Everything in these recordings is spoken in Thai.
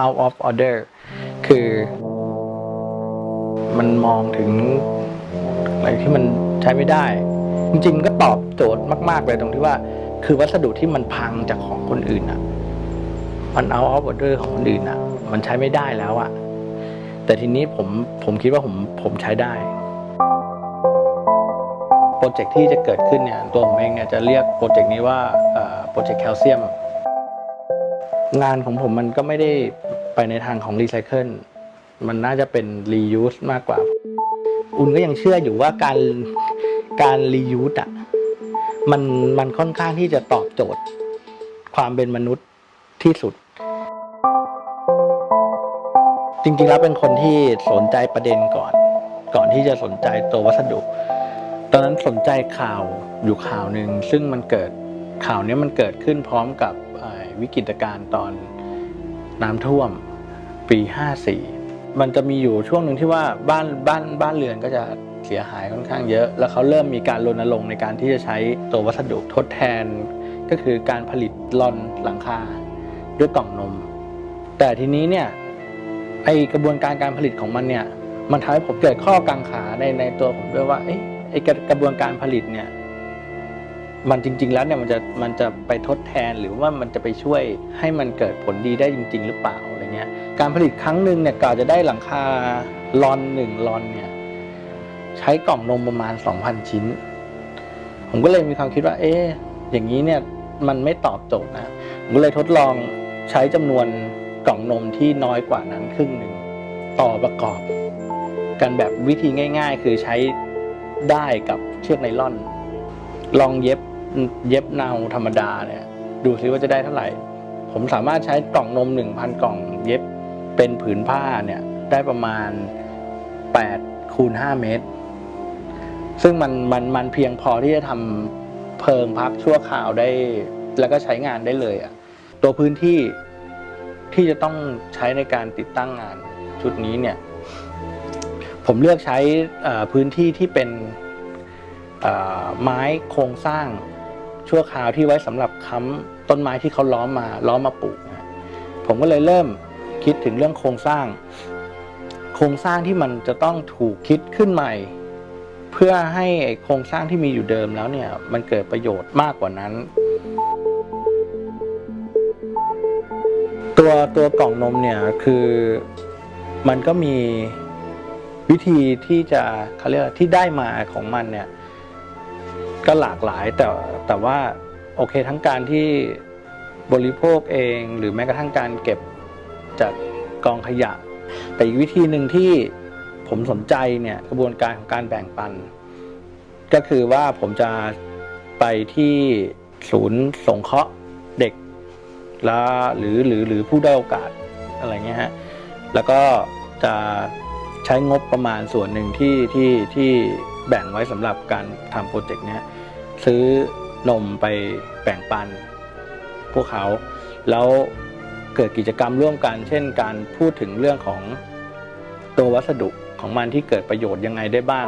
out of order คือมันมองถึงอะไรที่มันใช้ไม่ได้ จริงๆมันก็ตอบโจทย์มาก ๆ เลยตรงที่ว่า คือวัสดุที่มันพังจากของคนอื่นอะ มัน out of order ของคนอื่นอะ มันใช้ไม่ได้แล้วอะ แต่ทีนี้ผมผมคิดว่าผมผมใช้ได้โปรเจกต์ที่จะเกิดขึ้นเนี่ยตัวผมเองเนี่ยจะเรียกโปรเจกต์นี้ว่าโปรเจกต์แคลเซียมงานของผมมันก็ไม่ได้ ไปในทางของรีไซเคิลมันน่าจะเป็น reuse มากกว่า อุ่นก็ยังเชื่ออยู่ว่าการการ reuse อะมันมันค่อนข้างที่จะตอบโจทย์ ความเป็นมนุษย์ที่สุด จริงๆแล้วเป็นคนที่สนใจประเด็นก่อน ก่อนที่จะสนใจตัววัสดุ ตอนนั้นสนใจข่าวอยู่ข่าวหนึ่งซึ่งมันเกิดข่าวนี้มันเกิดขึ้นพร้อมกับวิกฤตการณ์ตอนน้ำท่วม ปี 54 มันจะมีอยู่ช่วงหนึ่งที่ว่าบ้านบ้านบ้านเรือนก็จะเสียหายค่อนข้างเยอะ แล้วเขาเริ่มมีการรณรงค์ในการที่จะใช้ตัววัสดุทดแทน ก็คือการผลิตลอนหลังคาด้วยกล่องนม แต่ทีนี้เนี่ยไอกระบวนการการผลิตของมันเนี่ยมันทำให้ผมเกิดข้อกังขาในในตัวผมด้วยว่าเอ๊ะไอกระกระบวนการผลิตเนี่ยมันจริง ๆ แล้วเนี่ยมันจะมันจะไปทดแทนหรือว่ามันจะไปช่วยให้มันเกิดผลดีได้จริง ๆ หรือเปล่า อะไรเงี้ยการผลิตครั้งหนึ่งเนี่ยก่อนจะได้หลังคาลอนหนึ่งลอนเนี่ยใช้กล่องนมประมาณ 2,000 ชิ้น ผมก็เลยมีความคิดว่า เอ๊ะอย่างนี้เนี่ยมันไม่ตอบโจทย์นะผมก็เลยทดลองใช้จำนวนกล่องนมที่น้อยกว่านั้นครึ่งหนึ่งต่อประกอบ กันแบบวิธีง่าย ๆ คือใช้ได้กับเชือกไนล่อน ลองเย็บเย็บเนาธรรมดาเนี่ย ดูซิว่าจะได้เท่าไหร่ ผมสามารถใช้กล่องนม 1,000 กล่องเย็บเป็นผืนผ้าเนี่ยได้ประมาณ8คูณ5เมตร ซึ่งมันมันมันเพียงพอที่จะทำเพิงพักชั่วคราวได้ แล้วก็ใช้งานได้เลยอะตัวพื้นที่ที่จะต้องใช้ในการติดตั้งงานชุดนี้เนี่ย ผมเลือกใช้พื้นที่ที่เป็นไม้โครงสร้างชั่วคราวที่ไว้สำหรับค้ำ ต้นไม้ที่เขาล้อมมาล้อมมาปลูกผมก็เลยเริ่มคิดถึงเรื่องโครงสร้าง โครงสร้างที่มันจะต้องถูกคิดขึ้นใหม่ เพื่อให้โครงสร้างที่มีอยู่เดิมแล้วเนี่ย มันเกิดประโยชน์มากกว่านั้น ตัวตัวกล่องนมเนี่ยคือมันก็มีวิธีที่จะเขาเรียกที่ได้มาของมันเนี่ย ก็หลากหลายแต่แต่ว่า โอเคทั้งการที่บริโภคเองหรือแม้กระทั่งการเก็บจากกองขยะ แต่อีกวิธีหนึ่งที่ผมสนใจเนี่ยกระบวนการของการแบ่งปัน ก็คือว่าผมจะไปที่ศูนย์สงเคราะห์เด็กล้วหรือหรือหรือผู้ได้อยโอกาสอะไรเงี้ยฮะแล้วก็จะใช้งบประมาณส่วนหนึ่งที่ที่ที่แบ่งไว้สำหรับการทำโปรเจกต์เนี้ยซื้อ นมไปแบ่งปันพวกเขา แล้วเกิดกิจกรรมร่วมกัน เช่น การพูดถึงเรื่องของตัววัสดุของมันที่เกิดประโยชน์ยังไงได้บ้าง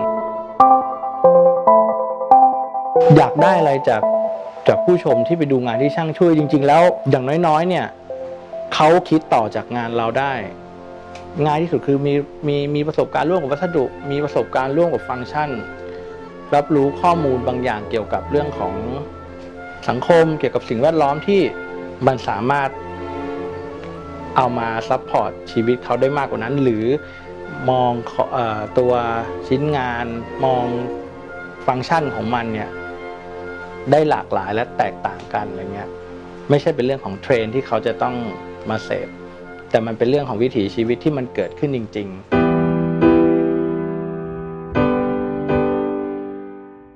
อยากได้อะไรจากจากผู้ชมที่ไปดูงานที่ช่างช่วยจริง ๆ แล้วอย่างน้อยๆ เนี่ยเขาคิดต่อจากงานเราได้ ง่ายที่สุดคือมีมีมีประสบการณ์ร่วมกับวัสดุ มีประสบการณ์ร่วมกับฟังก์ชัน รับรู้ข้อมูลบางอย่างเกี่ยวกับเรื่องของสังคมเกี่ยวกับสิ่งแวดล้อมที่มันสามารถเอามาซัพพอร์ตชีวิตเขาได้มากกว่านั้น หรือมองออตัวชิ้นงาน มองฟังก์ชันของมันเนี่ยได้หลากหลายและแตกต่างกันอะไรเงี้ยไม่ใช่เป็นเรื่องของเทรนที่เขาจะต้องมาเสพแต่มันเป็นเรื่องของวิถีชีวิตที่มันเกิดขึ้นจริง ๆ